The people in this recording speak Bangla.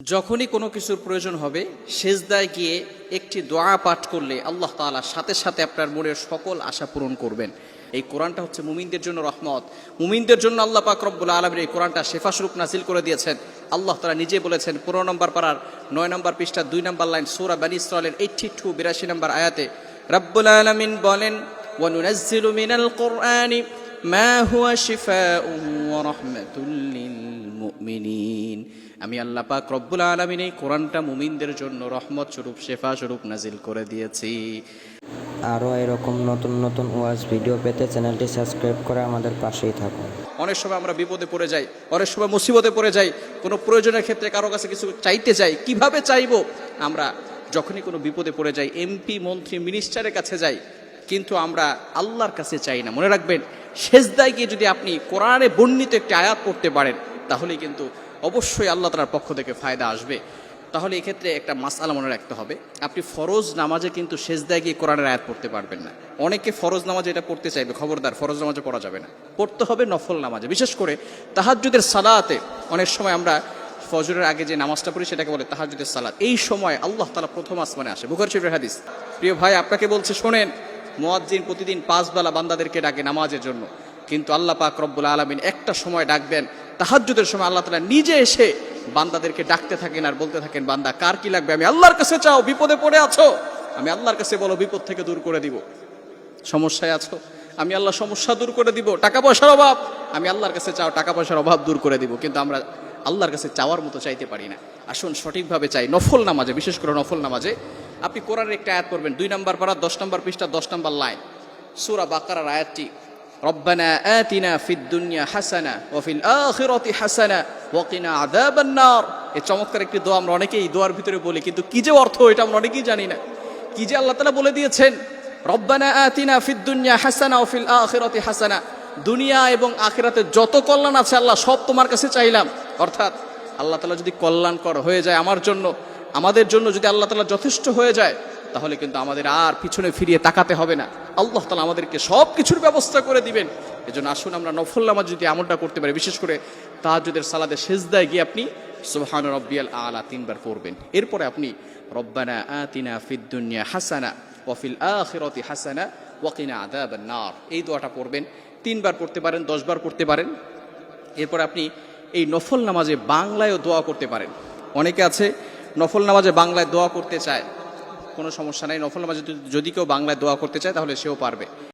যখনই কোনো কিছুর প্রয়োজন হবে, সেজদায় গিয়ে একটি দোয়া পাঠ করলে আল্লাহ তালা সাথে সাথে আপনার মনের সকল আশা পূরণ করবেন। এই কোরআনটা হচ্ছে মুমিনদের জন্য রহমত। মুমিনদের জন্য আল্লাহ পাক রব্বুল আলমের এই কোরআনটা শেফাসরূপ নাসিল করে দিয়েছেন। আল্লাহ তালা নিজে বলেছেন, পনেরো নম্বর পাড়ার নয় নম্বর পৃষ্ঠা দুই নম্বর লাইন সৌরা বানী ইসরালের এইটি টু বিরাশি নম্বর আয়াতে, রব্বুল আলমিন বলেন মা হুয়া শিফাউ ওয়া রাহমাতুল লিল মুমিনিন আমি আল্লাহ পাক রব্বুল আলামিন এই কোরআনটা মুমিনদের জন্য রহমত স্বরূপ শেফা স্বরূপ নাজিল করে দিয়েছি। আরও এরকম নতুন নতুন ওয়াজ ভিডিও পেতে চ্যানেলটি সাবস্ক্রাইব করে আমাদের পাশেই থাকুন। অনেক সময় আমরা বিপদে পড়ে যাই অনেক সময় মুসিবতে পড়ে যাই কোনো প্রয়োজনের ক্ষেত্রে কারও কাছে কিছু চাইতে যাই কীভাবে চাইব? আমরা যখনই কোনো বিপদে পড়ে যাই এমপি মন্ত্রী মিনিস্টারের কাছে যাই কিন্তু আমরা আল্লাহর কাছে চাই না। মনে রাখবেন শেষদায় গিয়ে যদি আপনি কোরআনে বর্ণিত একটি আয়াত করতে পারেন, তাহলে কিন্তু অবশ্যই আল্লাহ তালার পক্ষ থেকে ফায়দা আসবে। তাহলে এক্ষেত্রে একটা মাসালা মনে রাখতে হবে। আপনি ফরজ নামাজে কিন্তু শেষদায় গিয়ে কোরআনের আয়াত পড়তে পারবেন না। অনেকে ফরজ নামাজে এটা পড়তে চাইবে, খবরদার, ফরজ নামাজে পড়া যাবে না। পড়তে হবে নফল নামাজে। বিশেষ করে তাহাজ্জুদের সালাতে অনেক সময় আমরা ফজরের আগে যে নামাজটা পড়ি সেটাকে বলে তাহাজ্জুদের সালাত। এই সময় আল্লাহ তালা প্রথম আসমানে আসে। বুখার শরীফের হাদিস। প্রিয় ভাই, আপনাকে বলছে, শোনেন মোয়াজ্জিন প্রতিদিন পাঁচ বেলা বান্দাদেরকে ডাকে নামাজের জন্য। কিন্তু আল্লাহ পাক রব্বুল আলমিন একটা সময় ডাকবেন, তাহাজ্জুদের সময় আল্লাহ তালা নিজে এসে বান্দাদেরকে ডাকতে থাকেন আর বলতে থাকেন, বান্দা, কার কি লাগবে? আমি আল্লাহর কাছে চাও, বিপদে পড়ে আছো। আমি আল্লাহর কাছে বলো, বিপদ থেকে দূর করে দিব। সমস্যায় আছো? আমি আল্লাহ সমস্যা দূর করে দিব। টাকা পয়সার অভাব। আমি আল্লাহর কাছে চাও, টাকা পয়সার অভাব দূর করে দিব। কিন্তু আমরা আল্লাহর কাছে চাওয়ার মতো চাইতে পারি না। আসুন সঠিকভাবে চাই, নফল নামাজে, বিশেষ করে নফল নামাজে আপনি কোরআনের একটা আয়াত করবেন দুই নম্বর পারা, দশ নম্বর পৃষ্ঠা, দশ নম্বর লাইন। সুরা বাকারার আয়াতটি, রব্বানা আতিনা ফিদ দুনিয়া হাসানা ওয়াফিল আখিরাতি হাসানা ওয়াকিনা আযাবান নার। এই চমৎকার একটি দোয়া আমরা অনেকেই দোয়ার ভিতরে বলি, কিন্তু কি যে অর্থ এটা আমরা অনেকেই জানি না। কি যে আল্লাহ তাআলা বলে দিয়েছেন, রব্বানা আতিনা ফিদ দুনিয়া হাসানা ওয়াফিল আখিরাতি হাসানা। দুনিয়া এবং আখিরাতে যত কল্যাণ আছে আল্লাহ সব তোমার কাছে চাইলাম। অর্থাৎ আল্লাহ তাআলা যদি কল্যাণকর হয়ে যায় আমার জন্য আমাদের জন্য যদি আল্লাহ তালা যথেষ্ট হয়ে যায়, তাহলে কিন্তু আমাদের আর পিছনে ফিরিয়ে তাকাতে হবে না। আল্লাহ তালা আমাদেরকে সব কিছুর ব্যবস্থা করে দিবেন। এজন্য আসুন আমরা নফল নামাজ যদি এমনটা করতে পারি, বিশেষ করে তাহাজুদের সালাদে শেষদায় গিয়ে আপনি সুবহান রব্বিয়াল আলা তিনবার পড়বেন। এরপরে আপনি রব্বানা আতিনা ফিদ দুনিয়া হাসানা ওয়াফিল আখিরাতি হাসানা ওয়াকিনা আদাবান নার। এই দোয়াটা পড়বেন। তিনবার পড়তে পারেন, দশবার পড়তে পারেন। এরপর আপনি এই নফল নামাজে বাংলায়ও দোয়া করতে পারেন। অনেকে আছে নফল নামাজে বাংলায় দোয়া করতে চায়, কোনো সমস্যা নেই। নফল নামাজে যদি- কেউ বাংলায় দোয়া করতে চায়, তাহলে সেও পারবে।